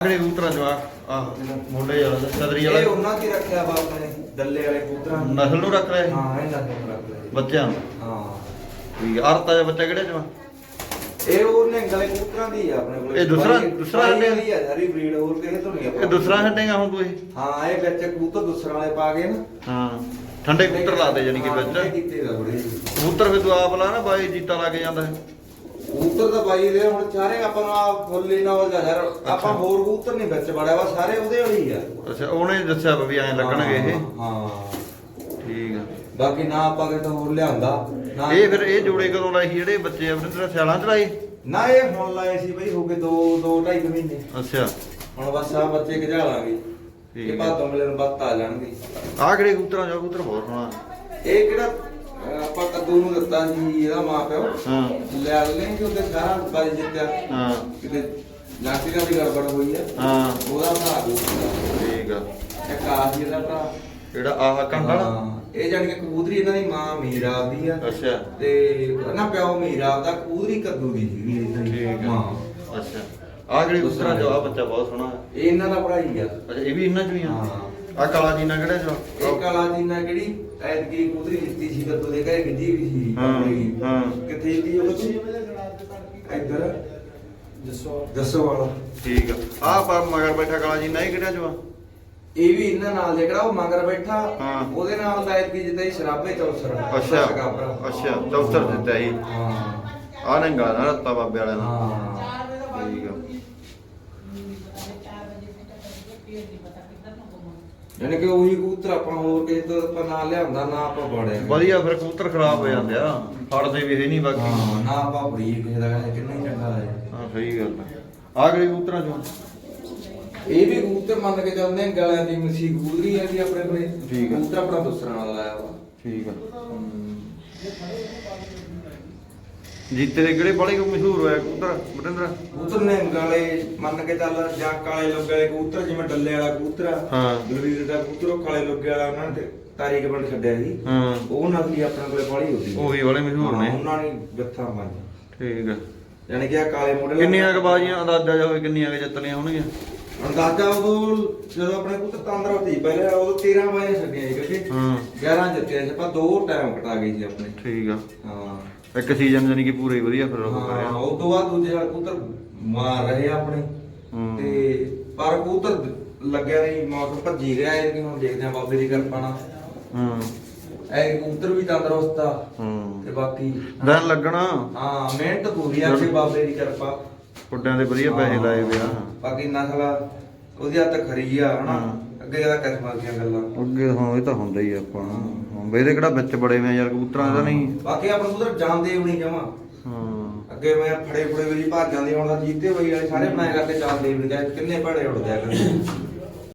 ਕਿਹੜੇ ਕਬੂਤਰਾਂ ਜਵਾਕ ਆਹ ਮੁੰਡੇ ਵਾਲਾ ਸਦਰੀ ਇਹ ਵਾਲਾ। ਉਹਨਾਂ ਕੀ ਰੱਖਿਆ ਬਾਪ ਨੇ ਦੱਲੇ ਵਾਲੇ ਕਬੂਤਰਾਂ ਨੂੰ। ਨਸਲ ਨੂੰ ਰੱਖ ਰਹੇ ਹਾਂ ਇਹਨਾਂ ਨੂੰ ਰੱਖ ਲਏ ਬੱਚਿਆਂ ਨੂੰ? ਹਾਂ। ਆ ਅਰਤਾ ਦਾ ਬੱਚਾ ਕਿਹੜੇ ਜਵਾ ਇਹ ਉਹ ਨਿੰਗਲੇ ਕਬੂਤਰਾਂ ਦੀ ਆ ਆਪਣੇ ਕੋਲ। ਇਹ ਦੂਸਰਾ- ਦੂਸਰਾ? ਵਾਲੀ ਆ? ਸਾਰੀ ਬਰੀਡ ਹੋਰ ਕਿਸੇ ਤੋਂ ਨਹੀਂ ਇਹ ਆਪਾਂ ਦੂਸਰਾ ਹੱਡੇਗਾ ਹੁਣ ਕੋਈ? ਹਾਂ ਇਹ ਵਿੱਚ ਕਬੂਤਰ ਦੂਸਰਾ ਵਾਲੇ ਪਾ ਗਏ ਨਾ। ਹਾਂ ਠੰਡੇ ਕਬੂਤਰ ਲਾਦੇ ਜਾਨੀ ਕਿ ਹਾਂ, ਠੰਡੇ ਵਿੱਚ ਕੀਤੇ ਦਾ ਬੜੇ ਕਬੂਤਰ ਫਿਰ ਤੂੰ ਆਪ ਲਾ ਨਾ ਬਾਈ ਜੀਤਾ ਲੱਗ ਜਾਂਦਾ। ਹੈ ਕਬੂਤਰ ਤਾਂ ਬਾਈ ਦੇ ਹੁਣ ਸਾਰੇ ਆਪਾਂ ਨੂੰ ਆ ਫੁੱਲੀ ਨਾਲ ਦਾ ਯਾਰ। ਆਪਾਂ ਹੋਰ ਕਬੂਤਰ ਨਹੀਂ ਵਿੱਚ ਬੜਿਆ ਵਾ ਸਾਰੇ ਉਹਦੇ ਵਾਲੀ ਆ। ਅੱਛਾ ਉਹਨੇ ਦੱਸਿਆ ਵਾ ਵੀ ਐਂ ਲੱਗਣਗੇ ਇਹ। ਹਾਂ ਠੀਕ ਆ। ਬਾਕੀ ਨਾ ਆਪਾਂ ਕਿਤੇ ਹੋਰ ਲਿਆਂਦਾ ਨਾ ਇਹ ਫਿਰ ਇਹ ਜੋੜੇ ਕਦੋਂ ਲਾਏ ਸੀ? ਜਿਹੜੇ ਬੱਚੇ ਆਪਣੇ ਤੇਰਾ ਸਿਆਲਾਂ ਚ ਲਾਏ? ਨਾ ਇਹ ਹੁਣ ਲਾਏ ਸੀ ਬਈ ਹੋ ਗਏ 2 2 2.5 ਮਹੀਨੇ। ਅੱਛਾ। ਹੁਣ ਬਸ ਆ ਬੱਚੇ ਖਿਜਾਲਾਂਗੇ ਠੀਕ ਇਹ। ਬਾਦੋਂ ਮਿਲਣ ਬੱਤ ਆ ਜਾਣਗੇ। ਆਹ ਕਿਹੜੇ ਕਬੂਤਰਾਂ ਜਾ ਕਬੂਤਰ ਹੋਰ ਸੋਹਣਾ ਇਹ ਕਿਹੜਾ ਆਪਾਂ ਕੱਦੂ ਨੂੰ ਦਿੱਤਾ ਸੀ ਇਹਦਾ ਮਾਂ ਪਿਓ। ਹਾਂ। ਲੈ ਲੈਂਗੇ ਉਹਦੇ ਸਾਰਾ ਬਾਈ ਜਿੱਤਿਆ। ਹਾਂ। ਕਿਤੇ ਨਾਸਿਕਾ ਦੀ ਗੜਬੜ ਹੋਈ ਆ। ਹਾਂ। ਉਹਦਾ ਭਰਾ ਦੂਸਰਾ ਠੀਕ ਆ। ਇੱਕ ਆਸੀ ਦਾ ਭਰਾ। ਜਿਹੜਾ ਆਹ ਕੰਡਾ ਵਾਲਾ? ਹਾਂ, ਇਹ ਜਾਣੀ ਕਿ ਕਬੂਤਰੀ ਇਹਨਾਂ ਦੀ ਮਾਂ ਮੀਰਾ ਦੀ ਆ। ਅੱਛਾ। ਤੇ ਨਾ ਪਿਓ ਮੀਰਾ ਦਾ ਕਬੂਤਰੀ ਕੱਦੂ ਦੀ ਇਹਨਾਂ ਦੀ ਠੀਕ ਹੈ ਮਾਂ। ਅੱਛਾ। ਆਹ ਕਿਹੜੀ ਕਬੂਤਰਾਂ ਜੋ ਆ ਬੱਚਾ ਬਹੁਤ ਸੋਹਣਾ। ਹੈ ਇਹ ਇਹਨਾਂ ਦਾ ਹੀ ਆ। ਅੱਛਾ ਇਹ ਵੀ ਇਹਨਾਂ ਚ ਵੀ ਆ? ਹਾਂ। ਆ ਕਾਲਾ ਜੀਨਾ ਕਿਹੜਾ ਜੋ ਇਹ ਕਾਲਾ ਜੀਨਾ ਕਿਹੜੀ? ਐਤਕੀ ਕਬੂਤਰੀ ਜਿੱਤੀ ਸੀ ਕੱਦੂ ਦੇ ਘਰੇ ਗਿੱਜੀ ਵੀ ਸੀ ਹਾਂ, ਆਪਣੀ। ਹਾਂ। ਕਿੱਥੇ ਜਿੱਤੀ ਉਹ ਬੱਚੀ? ਇੱਧਰ। ਦੱਸੋ ਦੱਸੋ ਵਾਲਾ। ਠੀਕ ਆ। ਆਹ ਪਰ ਮਗਰ ਬੈਠਾ ਕਾਲਾ ਜੀਨਾ ਇਹ ਕਿਹੜਾ ਜੋ ਆ ਇਹ ਵੀ ਇਹਨਾਂ ਨਾਲ ਜਿਹੜਾ ਉਹ ਮਗਰ ਬੈਠਾ। ਹਾਂ। ਉਹਦੇ ਨਾਲ ਦਾ ਐਤਕੀ ਜਿੱਦਾਂ ਹੀ ਸ਼ਰਾਬੇ ਚੌਸਰ ਅੱਛਾ। ਅੱਛਾ ਚੌਥਰ ਦਿੱਤਾ ਸੀ। ਹਾਂ। ਆ ਨੰਗਾ ਨਾ ਰੱਤਾ ਬਾਬੇ ਵਾਲਿਆਂ ਦਾ। ਹਾਂ। ਠੀਕ ਆ। ਯਾਨੀ ਕਿ ਉਹੀ ਕਬੂਤਰ ਆਪਾਂ ਹੋਰ ਕਿਸੇ ਤੋਂ ਆਪਾਂ ਨਾ ਲਿਆਂਦਾ ਨਾ ਆਪਾਂ ਬੜਿਆ ਵਧੀਆ ਫਿਰ ਕਬੂਤਰ ਖਰਾਬ ਹੋ ਜਾਂਦੇ ਆ। ਫੜਦੇ ਵੀ ਹੈ ਨਹੀਂ ਬਾਕੀ। ਹਾਂ ਨਾ ਆਪਾਂ ਬੜੀ ਕਿਸੇ ਦਾ ਕਹਿੰਦੇ ਕਿੰਨਾ ਹੀ ਚੰਗਾ ਹੈ। ਹਾਂ ਸਹੀ ਗੱਲ ਆ। ਕਿਹੜੀ ਕਬੂਤਰਾਂ ਚੋਂ ਇਹ ਵੀ ਕਬੂਤਰ ਮੰਨ ਕੇ ਚੱਲਦੇ ਆ ਗਲਾਂ ਦੀ ਮਸੀ ਕਬੂਤਰੀ ਹੈ ਜੀ ਆਪਣੇ ਕੋਲੇ। ਠੀਕ ਹੈ। ਕਬੂਤਰ ਆਪਣਾ ਦੂਸਰਾ ਨਾਲ ਲਾਇਆ ਵਾ। ਠੀਕ ਆ। ਜੀਤੇ ਦੇ ਕਿਹੜੇ ਬੜੇ ਮਸ਼ਹੂਰ ਹੋਇਆ ਕਬੂਤਰ ਬਟਿੰਦਰ ਕਬੂਤਰ ਨੇ ਗਾਲੇ ਮੰਨ ਕੇ ਚੱਲ ਜਾਂ ਕਾਲੇ ਲੋਗੇ ਵਾਲੇ ਕਬੂਤਰ ਜਿਵੇਂ ਡੱਲੇ ਵਾਲਾ ਕਬੂਤਰ ਹਾਂ। ਦਲਵੀਰ ਦਾ ਕਬੂਤਰ ਉਹ ਕਾਲੇ ਲੋਗੇ ਵਾਲਾ ਉਹਨਾਂ ਨੇ ਤਾਰੀਖ ਬਣ ਛੱਡਿਆ ਸੀ। ਹਾਂ। ਉਹ ਨਸਲੀ ਆਪਣੇ ਕੋਲੇ ਬੜੀ ਹੁੰਦੀ ਹੈ। ਉਹੀ ਵਾਲੇ ਮਸ਼ਹੂਰ ਹਾਂ, ਨੇ ਉਹਨਾਂ ਨੇ ਗੱਥਾ ਮੰਨ ਠੀਕ ਆ। ਯਾਨੀ ਕਿ ਆ ਕਾਲੇ ਮੋਡਲ ਕਿੰਨੀਆਂ ਕੁ ਬਾਜ਼ੀਆਂ ਅੰਦਾਜ਼ਾ ਜਾ ਹੋਵੇ ਕਿੰਨੀਆਂ ਕੁ ਜਿੱਤਣੀਆਂ ਹੋਣਗੀਆਂ? ਅੰਦਾਜ਼ਾ ਉਦੋਂ ਜਦੋਂ ਆਪਣੇ ਕਬੂਤਰ ਤੰਦਰੁਸਤ ਸੀ ਪਹਿਲੇ ਉਦੋਂ 13 ਬਾਈਆਂ ਛੱਡੀਆਂ ਸੀ ਕਿਉਂਕਿ ਹਾਂ 11 ਜਿੱਤਿਆ ਸੀ ਆਪਾਂ ਦੋ ਟਾਈਮ ਕਟਾ ਗਏ ਸੀ ਆਪਣੇ। ਠੀਕ ਆ। ਹਾਂ। ਇੱਕ ਸੀਜ਼ਨ ਜਾਨੀ ਕਿ ਪੂਰਾ ਹੀ ਵਧੀਆ ਫਿਰ ਉਹ ਹਾਂ ਕਰਿਆ। ਉਸ ਤੋਂ ਬਾਅਦ ਦੂਜੇ ਵਾਲੇ ਕਬੂਤਰ ਮਾਰ ਰਹੇ ਆ ਆਪਣੇ। ਹੂੰ। ਤੇ ਪਰ ਕਬੂਤਰ ਲੱਗਿਆ ਨਹੀਂ ਮੌਸਮ ਭੱਜੀ ਰਿਹਾ ਇਹ ਕਿ ਹੁਣ ਦੇਖਦੇ ਆ ਬਾਬੇ ਦੀ ਕਿਰਪਾ ਨਾਲ। ਹਾਂ। ਇਹ ਕਬੂਤਰ ਵੀ ਤੰਦਰੁਸਤ ਆ। ਹਾਂ। ਤੇ ਬਾਕੀ ਦਿਨ ਲੱਗਣਾ। ਹਾਂ ਮਿਹਨਤ ਪੂਰੀ ਆ ਕਿ ਬਾਬੇ ਦੀ ਕਿਰਪਾ। ਕੁੱਡਿਆਂ ਦੇ ਵਧੀਆ ਪੈਸੇ ਲਾਏ ਵੇ ਆ। ਬਾਕੀ ਨਸਲ ਉਹਦੀ ਹੱਥ ਖਰੀ ਆ ਹਨਾ। ਹਾਂ। ਅੱਗੇ ਦਾ ਕਿਸਮਾਂ ਦੀਆਂ ਗੱਲਾਂ। ਅੱਗੇ ਹਾਂ ਇਹ ਤਾਂ ਹੁੰਦਾ ਹੀ ਆ ਆਪਾਂ। ਹਾਂ ਕਿਹੜਾ ਵਿੱਚ ਬੜੇ ਵੇ ਯਾਰ ਕਬੂਤਰਾਂ ਦਾ ਨਹੀਂ। ਬਾਕੀ ਆਪਣੇ ਕਬੂਤਰ ਜਾਂਦੇ ਵੀ ਨਹੀਂ ਜਮਾ। ਹਾਂ। ਅੱਗੇ ਮੈਂ ਫੜੇ ਫੜੇ ਵੀ ਭੱਜ ਜਾਂਦੇ ਹੁਣ ਤਾਂ ਜੀਤੇ ਹੋਈ ਵਾਲੇ ਸਾਰੇ ਬਣਾਏ ਕਰਦੇ ਚੱਲਦੇ ਵੀ ਕਿੰਨੇ ਭੜੇ ਉੱਡ ਜਾਇਆ ਕਰਦੇ